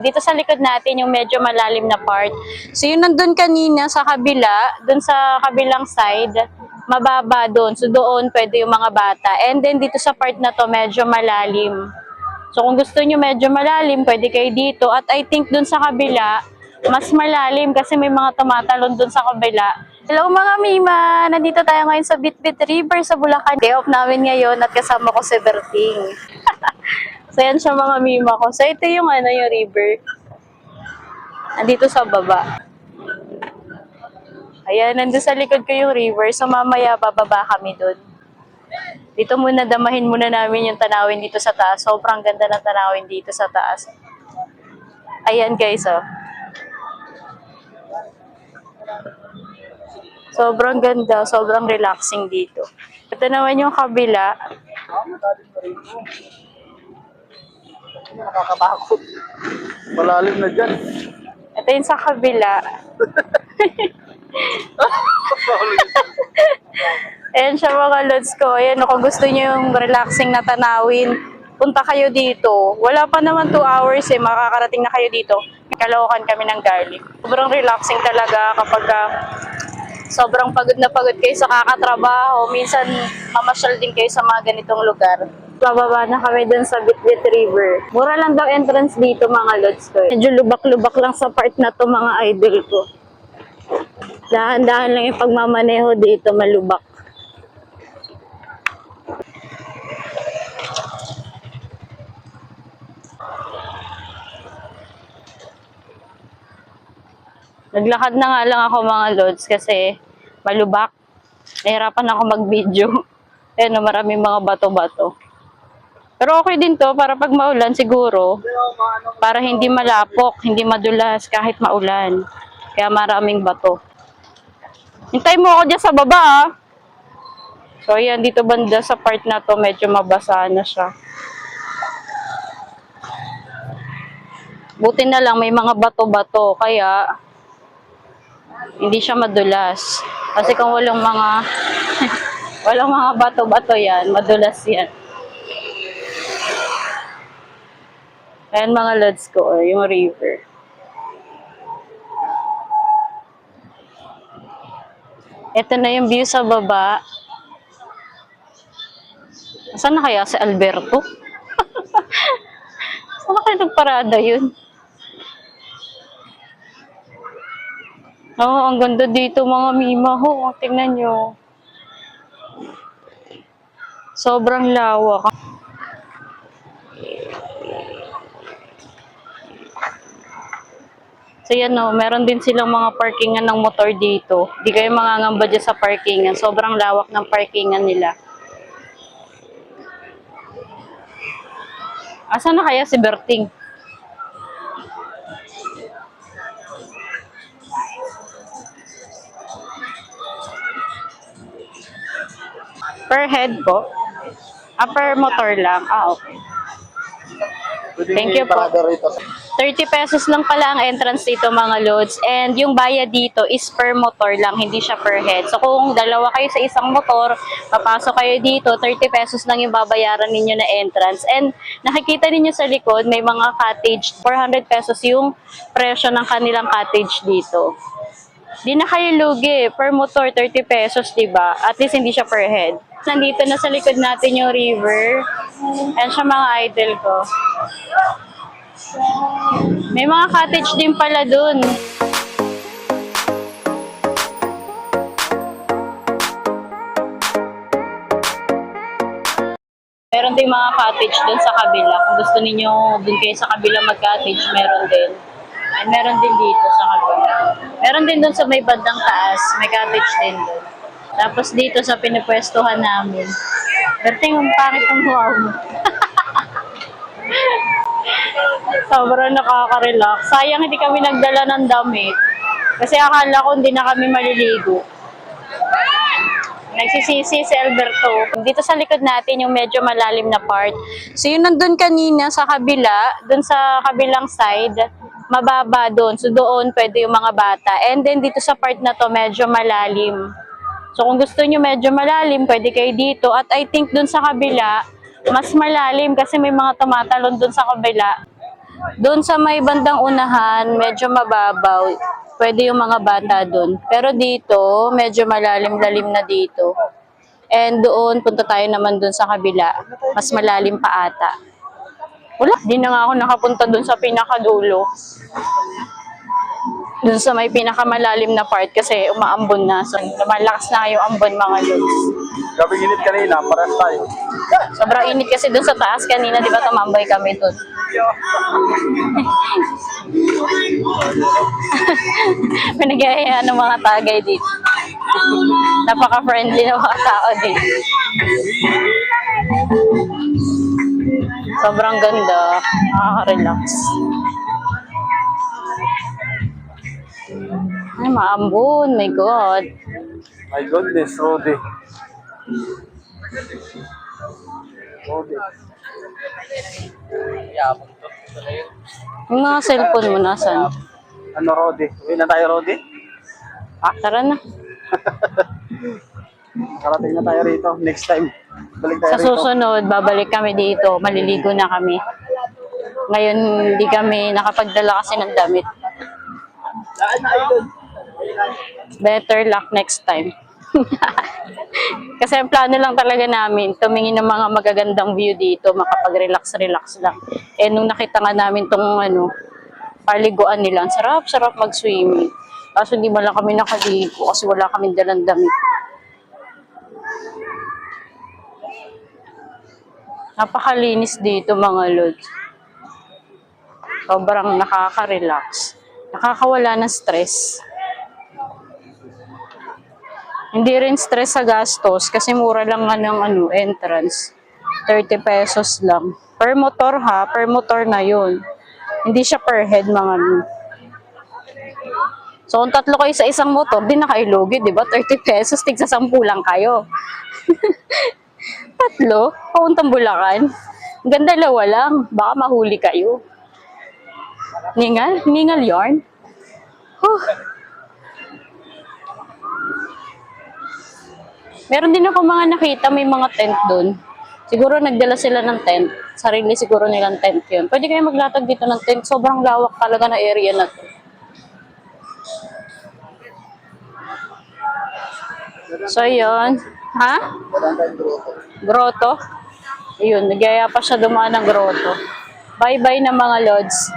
Dito sa likod natin yung medyo malalim na part. So yung nandun kanina sa kabila, dun sa kabilang side, mababa doon. So doon pwede yung mga bata. And then dito sa part na to medyo malalim. So kung gusto nyo medyo malalim, pwede kayo dito. At I think dun sa kabila, mas malalim kasi may mga tumatalon dun sa kabila. Hello mga Mima! Nandito tayo ngayon sa Bitbit River sa Bulacan. Day off namin ngayon at kasama ko si Berting. so yan siya mga Mima ko. So ito yung ano yung river. Nandito sa baba. Ayan, nandun sa likod ko yung river. So mamaya bababa kami dun. Dito muna damahin muna namin yung tanawin dito sa taas. Sobrang ganda ng tanawin dito sa taas. Ayan guys, oh. Sobrang ganda, sobrang relaxing dito. Ito naman yung kabila. Nakakatakot. Malalim na dyan. Ito yung sa kabila. Ayan siya mga lods ko. Ayan, kung gusto niyo yung relaxing na tanawin, punta kayo dito. Wala pa naman 2 hours eh, makakarating na kayo dito. Kalawakan kami ng garlic. Sobrang relaxing talaga kapag ah, sobrang pagod na pagod kayo sa kakatrabaho. Minsan, mamasyal din kayo sa mga ganitong lugar. Bababa na kami dun sa Bitbit River. Mura lang daw entrance dito mga lods ko. Medyo lubak-lubak lang sa part na to mga idol ko. Dahan-dahan lang yung pagmamaneho dito, malubak. Naglakad na nga lang ako mga lods kasi malubak. Nahirapan ako mag-video. Ayan, maraming mga bato-bato. Pero okay din to para pag maulan siguro, para hindi malapok, hindi madulas kahit maulan. Kaya maraming bato. Hintay mo ako dyan sa baba ah. So ayan, dito banda sa part na to, medyo mabasa na siya. Buti na lang may mga bato-bato, kaya hindi siya madulas. Kasi kung walang mga walang mga bato-bato yan, madulas yan. Ayan mga lods ko, oh, yung river. Ito na yung view sa baba. Saan na kaya si Alberto? Saan na kaya nagparada yun? Oo, ang ganda dito mga mima ho. Tingnan nyo. Sobrang lawak. So yan no, meron din silang mga parkingan ng motor dito. Di kayo mangangamba dyan sa parkingan. Sobrang lawak ng parkingan nila. Asa na kaya si Berting? Per head po? Ah, per motor lang. Ah, okay. Thank you po. Parada rito. 30 pesos lang pala ang entrance dito mga loads. And yung bayad dito is per motor lang, hindi siya per head. So kung dalawa kayo sa isang motor, papasok kayo dito, 30 pesos lang yung babayaran ninyo na entrance. And nakikita ninyo sa likod, may mga cottage, 400 pesos yung presyo ng kanilang cottage dito. Di na kayo lugi, per motor 30 pesos, 'di ba? At least hindi siya per head. Nandito na sa likod natin yung river. Ayan siya mga idol ko. May mga cottage din pala dun. Meron din mga cottage dun sa kabila. Kung gusto niyo dun kayo sa kabila mag-cottage, meron din. And meron din dito sa kabila. Meron din dun sa may bandang taas, may cottage din dun. Tapos dito sa pinipwestuhan namin. Berting, ang pangit ng mukha mo. Sobrang nakaka-relax. Sayang hindi kami nagdala ng damit. Kasi akala ko hindi na kami maliligo. Nagsisisi si Alberto. Dito sa likod natin yung medyo malalim na part. So yung nandun kanina sa kabila, dun sa kabilang side, mababa doon. So doon pwede yung mga bata. And then dito sa part na to medyo malalim. So kung gusto nyo medyo malalim, pwede kayo dito. At I think dun sa kabila, mas malalim kasi may mga tumatalon dun sa kabila. Doon sa may bandang unahan, medyo mababaw. Pwede yung mga bata doon. Pero dito, medyo malalim-lalim na dito. And doon, punta tayo naman doon sa kabila. Mas malalim pa ata. Wala, di na nga ako nakapunta doon sa pinakadulo. Doon sa may pinakamalalim na part kasi umaambon na. So, lumalakas na yung ambon mga lods. Gabing init kanina, parang tayo. Sobrang init kasi doon sa taas kanina, di ba tumambay kami doon. Pinagayayaan ng mga tagay dito. Napaka-friendly ng mga tao dito. Sobrang ganda. Nakaka-relax. Ay, maambon. My God. My goodness, Rodi. Rodi. Yung mga cellphone mo nasan? Ano, Rodi? Uwi na tayo, Rodi? Tara na. Karating na tayo rito. Next time. Balik tayo Sa rito. susunod, babalik kami dito. Maliligo na kami. Ngayon, hindi kami nakapagdala kasi ng damit. Saan na? Better luck next time. kasi ang plano lang talaga namin, tumingin ng mga magagandang view dito, makapag-relax-relax lang. Eh, nung nakita nga namin tong ano, paliguan nila, ang sarap, sarap mag-swimming. Kaso hindi mo lang kami nakaligo kasi wala kami dalang damit. Napakalinis dito mga lods. Sobrang nakaka-relax. Nakakawala ng stress. Hindi rin stress sa gastos kasi mura lang nga ng ano, entrance. 30 pesos lang. Per motor ha, per motor na yun. Hindi siya per head mga ano. So, kung tatlo kayo sa isang motor, di nakailugi, di ba? 30 pesos, tigsa 10 lang kayo. tatlo? Pauntang Bulacan? Ganda dalawa lang. Baka mahuli kayo. Ningal? Ningal yarn? Huh. Meron din ako mga nakita, may mga tent doon. Siguro nagdala sila ng tent. Sarili siguro nilang tent yun. Pwede kayo maglatag dito ng tent. Sobrang lawak talaga na area na to. So, yun. Ha? Grotto? Ayun, nagyaya pa siya dumaan ng grotto. Bye-bye na mga lods.